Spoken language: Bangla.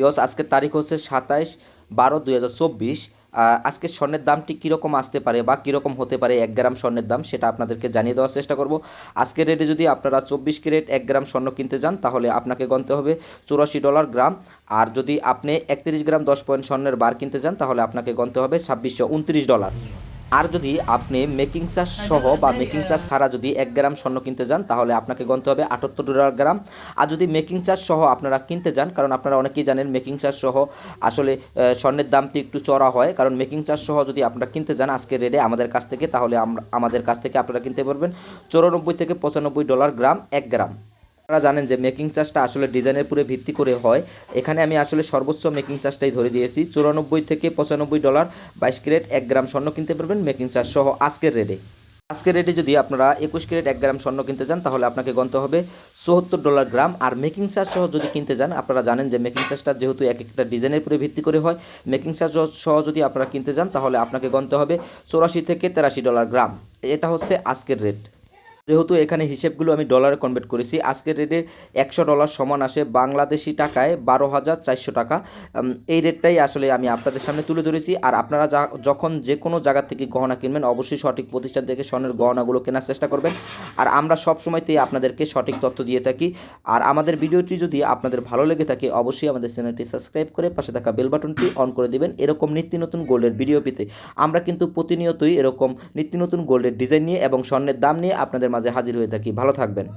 ইয়স, আজকের তারিখ হচ্ছে সাতাইশ বারো দুই হাজার চব্বিশ। আজকে স্বর্ণের দামটি কীরকম আসতে পারে বা কীরকম হতে পারে এক গ্রাম স্বর্ণের দাম সেটা আপনাদেরকে জানিয়ে দেওয়ার চেষ্টা করব। আজকের রেটে যদি আপনারা চব্বিশ ক্যারেট এক গ্রাম স্বর্ণ কিনতে যান, তাহলে আপনাকে গণতে হবে চুরাশি ডলার গ্রাম। আর যদি আপনি একত্রিশ গ্রাম দশ পয়েন্ট স্বর্ণের বার কিনতে যান, তাহলে আপনাকে গণতে হবে ছাব্বিশশো উনত্রিশ ডলার। আর যদি আপনি মেকিং চার্জ সহ বা মেকিং চার্জ ছাড়া যদি এক গ্রাম স্বর্ণ কিনতে যান তাহলে আপনাকে গণতে হবে আটাত্তর ডলার গ্রাম। আর যদি মেকিং চার্জ সহ আপনারা কিনতে যান কারণ আপনারা অনেকেই জানেন মেকিং চার্জ সহ আসলে স্বর্ণের দামটি একটু চড়া হয় কারণ মেকিং চার্জ সহ যদি আপনারা কিনতে যান আজকের রেটে আমাদের কাছ থেকে তাহলে আমরা আমাদের কাছ থেকে আপনারা কিনতে পারবেন চৌরানব্বই থেকে পঁচানব্বই ডলার গ্রাম এক গ্রাম। আপনারা জানেন যে মেকিং চার্জটা আসলে ডিজাইনের উপরে ভিত্তি করে হয়। এখানে আমি আসলে সর্বোচ্চ মেকিং চার্জটাই ধরে দিয়েছি। চুরানব্বই থেকে পঁচানব্বই ডলার, বাইশ ক্যারেট, এক গ্রাম স্বর্ণ কিনতে পারবেন মেকিং চার্জ সহ আজকের রেটে আজকের রেটে যদি আপনারা একুশ ক্যারেট, এক গ্রাম স্বর্ণ কিনতে যান তাহলে আপনাকে গণতে হবে চুয়াত্তর ডলার গ্রাম। আর মেকিং চার্জ সহ যদি কিনতে যান, আপনারা জানেন যে মেকিং চার্জটা যেহেতু এক একটা ডিজাইনের উপরে ভিত্তি করে হয় মেকিং চার্জ সহ যদি আপনারা কিনতে যান, তাহলে আপনাকে গণতে হবে চৌরাশি থেকে তেরাশি ডলার গ্রাম। এটা হচ্ছে আজকের রেট যেহেতু এখানে হিসেবগুলো আমি ডলারে কনভার্ট করেছি, আজকের রেটে একশো ডলার সমান আসে বাংলাদেশি টাকায় বারো হাজার চারশো টাকা। এই রেটটাই আসলে আমি আপনাদের সামনে তুলে ধরেছি। আর আপনারা যখন যে কোনো জায়গা থেকে গহনা কিনবেন, অবশ্যই সঠিক প্রতিষ্ঠান থেকে স্বর্ণের গহনাগুলো কেনার চেষ্টা করবেন। আর আমরা সব সময়তেই আপনাদেরকে সঠিক তথ্য দিয়ে থাকি। আর আমাদের ভিডিওটি যদি আপনাদের ভালো লেগে থাকে, অবশ্যই আমাদের চ্যানেলটি সাবস্ক্রাইব করে পাশে থাকা বেল বাটনটি অন করে দিবেন। এরকম নিত্য নতুন গোল্ডের ভিডিও পেতে। আমরা কিন্তু প্রতিনিয়তই এরকম নিত্য নতুন গোল্ডের ডিজাইন নিয়ে এবং স্বর্ণের দাম নিয়ে আপনাদের মাঝে হাজির হয়ে থাকি। ভালো থাকবেন।